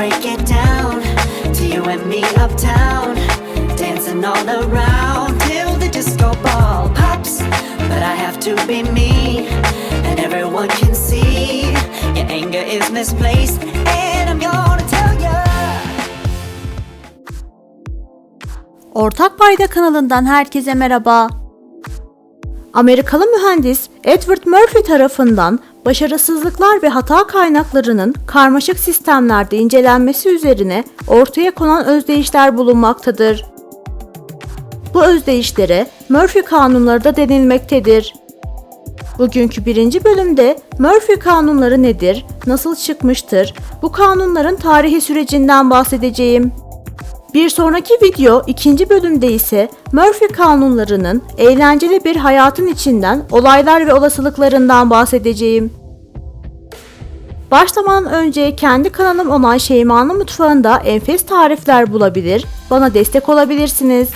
break it down to you and me uptown, dancing all around till the disco ball pops. But I have to be me, and everyone can see your anger is misplaced, and I'm gonna tell ya. Ortak Payda kanalından herkese merhaba. Amerikalı mühendis Edward Murphy tarafından başarısızlıklar ve hata kaynaklarının karmaşık sistemlerde incelenmesi üzerine ortaya konan özdeyişler bulunmaktadır. Bu özdeyişlere Murphy kanunları da denilmektedir. Bugünkü birinci bölümde Murphy kanunları nedir, nasıl çıkmıştır, bu kanunların tarihi sürecinden bahsedeceğim. Bir sonraki video ikinci bölümde ise Murphy kanunlarının eğlenceli bir hayatın içinden olaylar ve olasılıklarından bahsedeceğim. Başlamadan önce kendi kanalım olan Şeyma'nın mutfağında enfes tarifler bulabilir, bana destek olabilirsiniz.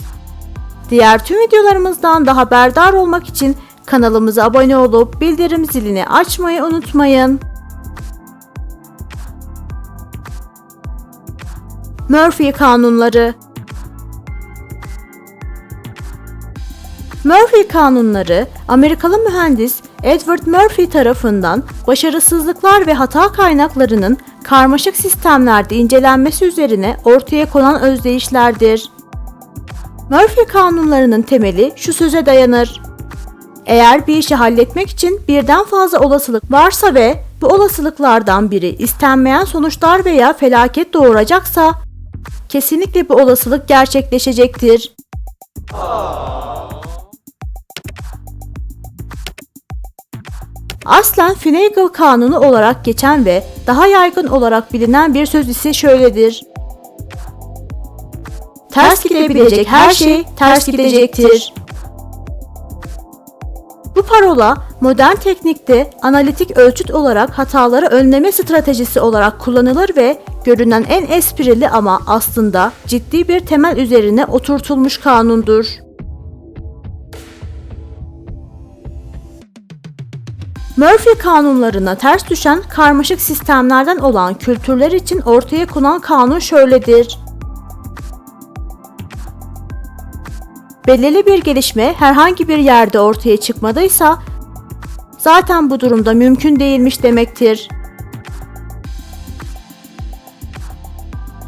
Diğer tüm videolarımızdan da haberdar olmak için kanalımıza abone olup bildirim zilini açmayı unutmayın. Murphy kanunları Murphy kanunları Amerikalı mühendis Edward Murphy tarafından başarısızlıklar ve hata kaynaklarının karmaşık sistemlerde incelenmesi üzerine ortaya konan özdeyişlerdir. Murphy kanunlarının temeli şu söze dayanır. Eğer bir işi halletmek için birden fazla olasılık varsa ve bu olasılıklardan biri istenmeyen sonuçlar veya felaket doğuracaksa kesinlikle bu olasılık gerçekleşecektir. Aslen Finagle kanunu olarak geçen ve daha yaygın olarak bilinen bir söz ise şöyledir. Ters gidebilecek her şey ters gidecektir. Bu parola modern teknikte analitik ölçüt olarak hataları önleme stratejisi olarak kullanılır ve görünen en esprili ama aslında ciddi bir temel üzerine oturtulmuş kanundur. Murphy kanunlarına ters düşen karmaşık sistemlerden olan kültürler için ortaya konan kanun şöyledir. Belirli bir gelişme herhangi bir yerde ortaya çıkmadıysa zaten bu durumda mümkün değilmiş demektir.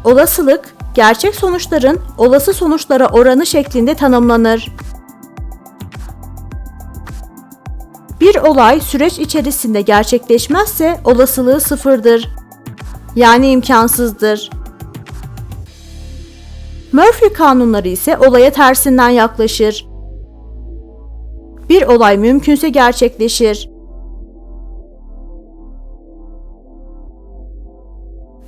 Olasılık, gerçek sonuçların olası sonuçlara oranı şeklinde tanımlanır. Bir olay süreç içerisinde gerçekleşmezse olasılığı sıfırdır. Yani imkansızdır. Murphy kanunları ise olaya tersinden yaklaşır. Bir olay mümkünse gerçekleşir.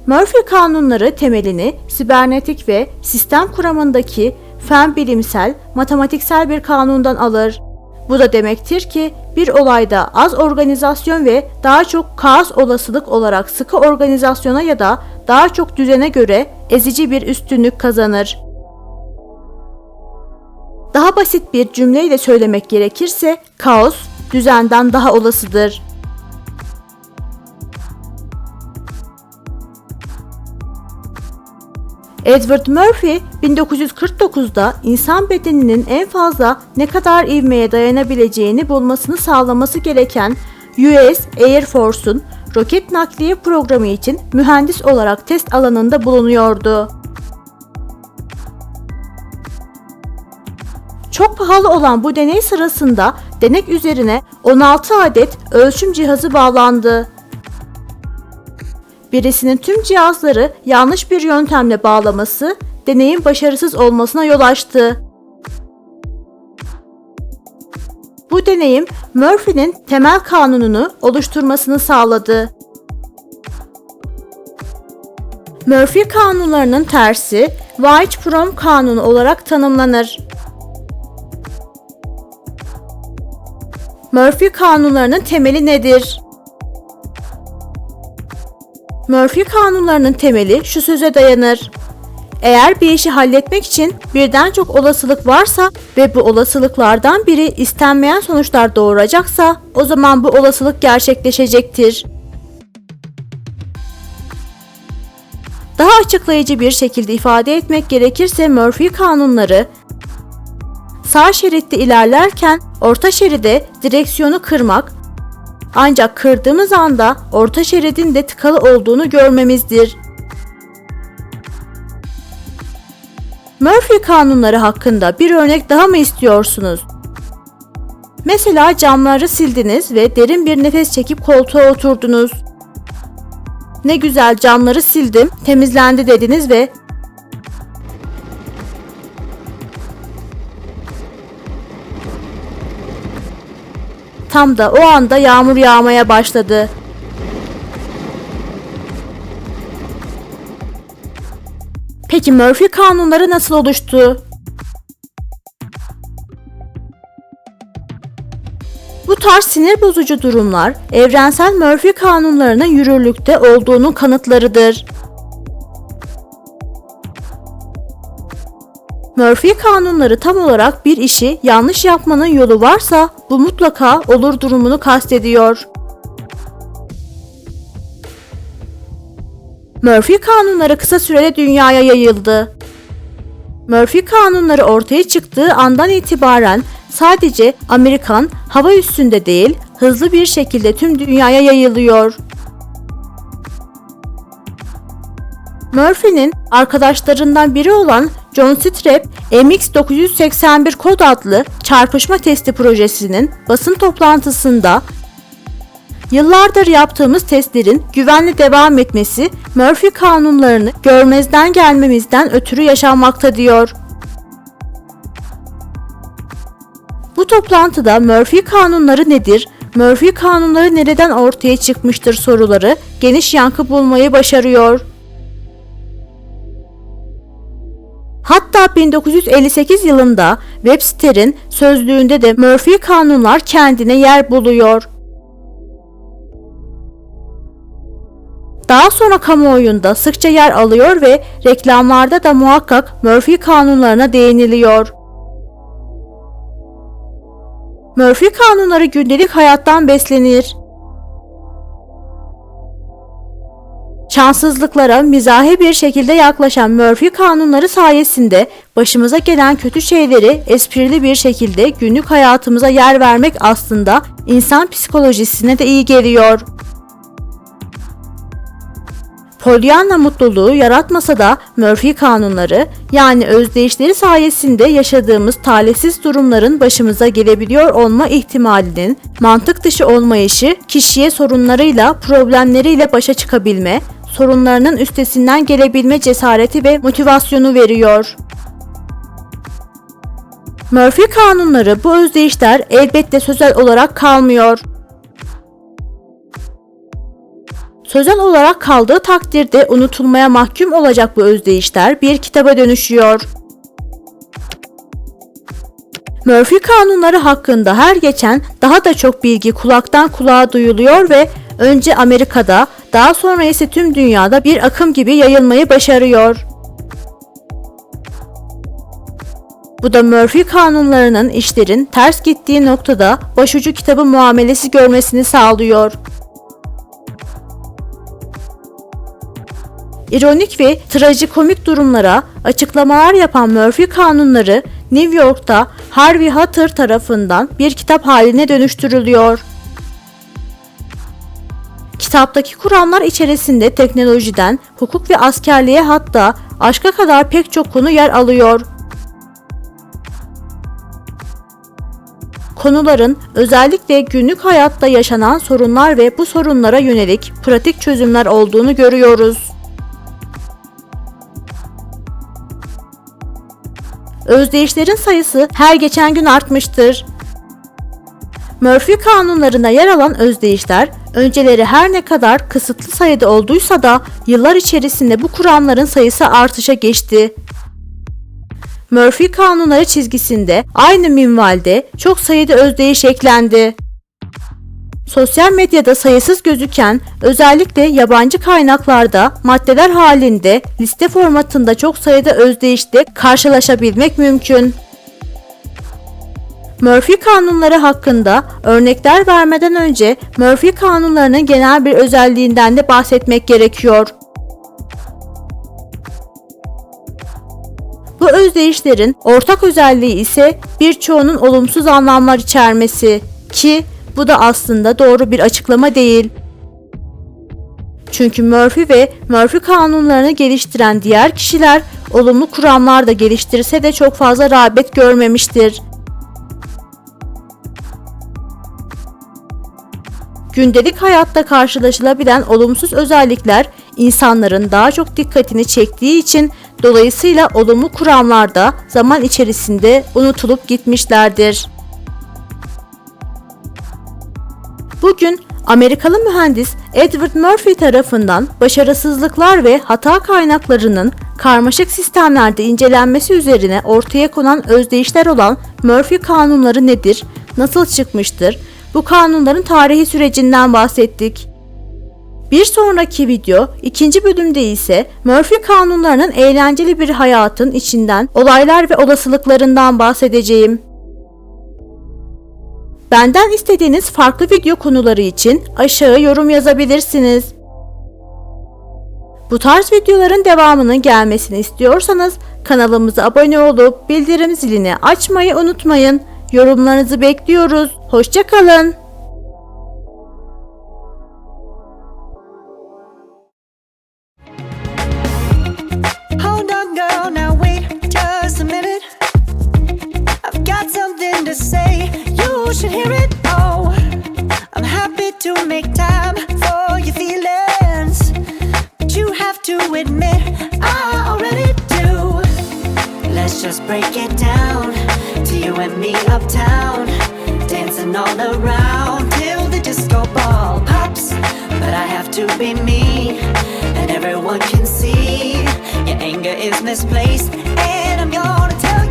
Murphy kanunları temelini sibernetik ve sistem kuramındaki fen bilimsel, matematiksel bir kanundan alır. Bu da demektir ki bir olayda az organizasyon ve daha çok kaos olasılık olarak sıkı organizasyona ya da daha çok düzene göre ezici bir üstünlük kazanır. Daha basit bir cümleyle söylemek gerekirse kaos düzenden daha olasıdır. Edward Murphy 1949'da insan bedeninin en fazla ne kadar ivmeye dayanabileceğini bulmasını sağlaması gereken US Air Force'un roket nakliye programı için mühendis olarak test alanında bulunuyordu. Çok pahalı olan bu deney sırasında denek üzerine 16 adet ölçüm cihazı bağlandı. Birisinin tüm cihazları yanlış bir yöntemle bağlaması deneyin başarısız olmasına yol açtı. Bu deneyim Murphy'nin temel kanununu oluşturmasını sağladı. Murphy kanunlarının tersi Weich-Prom kanunu olarak tanımlanır. Murphy kanunlarının temeli nedir? Murphy kanunlarının temeli şu söze dayanır. Eğer bir işi halletmek için birden çok olasılık varsa ve bu olasılıklardan biri istenmeyen sonuçlar doğuracaksa o zaman bu olasılık gerçekleşecektir. Daha açıklayıcı bir şekilde ifade etmek gerekirse Murphy kanunları sağ şeritte ilerlerken orta şeride direksiyonu kırmak ancak kırdığımız anda orta şeridin de tıkalı olduğunu görmemizdir. Murphy kanunları hakkında bir örnek daha mı istiyorsunuz? Mesela camları sildiniz ve derin bir nefes çekip koltuğa oturdunuz. Ne güzel camları sildim, temizlendi dediniz ve tam da o anda yağmur yağmaya başladı. Peki Murphy kanunları nasıl oluştu? Bu tarz sinir bozucu durumlar evrensel Murphy kanunlarına yürürlükte olduğunun kanıtlarıdır. Murphy kanunları tam olarak bir işi yanlış yapmanın yolu varsa bu mutlaka olur durumunu kastediyor. Murphy kanunları kısa sürede dünyaya yayıldı. Murphy kanunları ortaya çıktığı andan itibaren sadece Amerikan hava üstünde değil, hızlı bir şekilde tüm dünyaya yayılıyor. Murphy'nin arkadaşlarından biri olan John Strap, MX981 kod adlı çarpışma testi projesinin basın toplantısında Yıllardır yaptığımız testlerin güvenli devam etmesi Murphy kanunlarını görmezden gelmemizden ötürü yaşanmakta diyor. Bu toplantıda Murphy kanunları nedir, Murphy kanunları nereden ortaya çıkmıştır soruları geniş yankı bulmayı başarıyor. Hatta 1958 yılında Webster'in sözlüğünde de Murphy kanunlar kendine yer buluyor. Daha sonra kamuoyunda sıkça yer alıyor ve reklamlarda da muhakkak Murphy kanunlarına değiniliyor. Murphy kanunları gündelik hayattan beslenir. Şanssızlıklara mizahi bir şekilde yaklaşan Murphy kanunları sayesinde başımıza gelen kötü şeyleri esprili bir şekilde günlük hayatımıza yer vermek aslında insan psikolojisine de iyi geliyor. Pollyanna mutluluğu yaratmasa da Murphy kanunları yani özdeyişleri sayesinde yaşadığımız talihsiz durumların başımıza gelebiliyor olma ihtimalinin mantık dışı olmayışı kişiye sorunlarıyla, problemleriyle başa çıkabilme, sorunlarının üstesinden gelebilme cesareti ve motivasyonu veriyor. Murphy kanunları bu özdeyişler elbette sözel olarak kalmıyor. Sözel olarak kaldığı takdirde unutulmaya mahkum olacak bu özdeyişler bir kitaba dönüşüyor. Murphy kanunları hakkında her geçen daha da çok bilgi kulaktan kulağa duyuluyor ve önce Amerika'da daha sonra ise tüm dünyada bir akım gibi yayılmayı başarıyor. Bu da Murphy kanunlarının işlerin ters gittiği noktada başucu kitabı muamelesi görmesini sağlıyor. İronik ve trajikomik durumlara açıklamalar yapan Murphy kanunları New York'ta Harvey Hatter tarafından bir kitap haline dönüştürülüyor. Kitaptaki kuramlar içerisinde teknolojiden hukuk ve askerliğe hatta aşka kadar pek çok konu yer alıyor. Konuların özellikle günlük hayatta yaşanan sorunlar ve bu sorunlara yönelik pratik çözümler olduğunu görüyoruz. Özdeyişlerin sayısı her geçen gün artmıştır. Murphy kanunlarında yer alan özdeyişler önceleri her ne kadar kısıtlı sayıda olduysa da yıllar içerisinde bu kuramların sayısı artışa geçti. Murphy kanunları çizgisinde aynı minvalde çok sayıda özdeyiş eklendi. Sosyal medyada sayısız gözüken, özellikle yabancı kaynaklarda maddeler halinde liste formatında çok sayıda özdeyişle karşılaşabilmek mümkün. Murphy kanunları hakkında örnekler vermeden önce Murphy kanunlarının genel bir özelliğinden de bahsetmek gerekiyor. Bu özdeyişlerin ortak özelliği ise birçoğunun olumsuz anlamlar içermesi ki bu da aslında doğru bir açıklama değil. Çünkü Murphy ve Murphy kanunlarını geliştiren diğer kişiler olumlu kuramlar da geliştirse de çok fazla rağbet görmemiştir. Gündelik hayatta karşılaşılabilen olumsuz özellikler insanların daha çok dikkatini çektiği için dolayısıyla olumlu kuramlar da zaman içerisinde unutulup gitmişlerdir. Bugün Amerikalı mühendis Edward Murphy tarafından başarısızlıklar ve hata kaynaklarının karmaşık sistemlerde incelenmesi üzerine ortaya konan özdeyişler olan Murphy kanunları nedir, nasıl çıkmıştır, bu kanunların tarihi sürecinden bahsettik. Bir sonraki video, ikinci bölümde ise Murphy kanunlarının eğlenceli bir hayatın içinden olaylar ve olasılıklarından bahsedeceğim. Benden istediğiniz farklı video konuları için aşağı yorum yazabilirsiniz. Bu tarz videoların devamının gelmesini istiyorsanız kanalımıza abone olup bildirim zilini açmayı unutmayın. Yorumlarınızı bekliyoruz. Hoşçakalın. Say, you should hear it. Oh, I'm happy to make time for your feelings. But you have to admit, I already do. Let's just break it down to you and me uptown. Dancing all around till the disco ball pops. But I have to be me, and everyone can see your anger is misplaced. And I'm gonna tell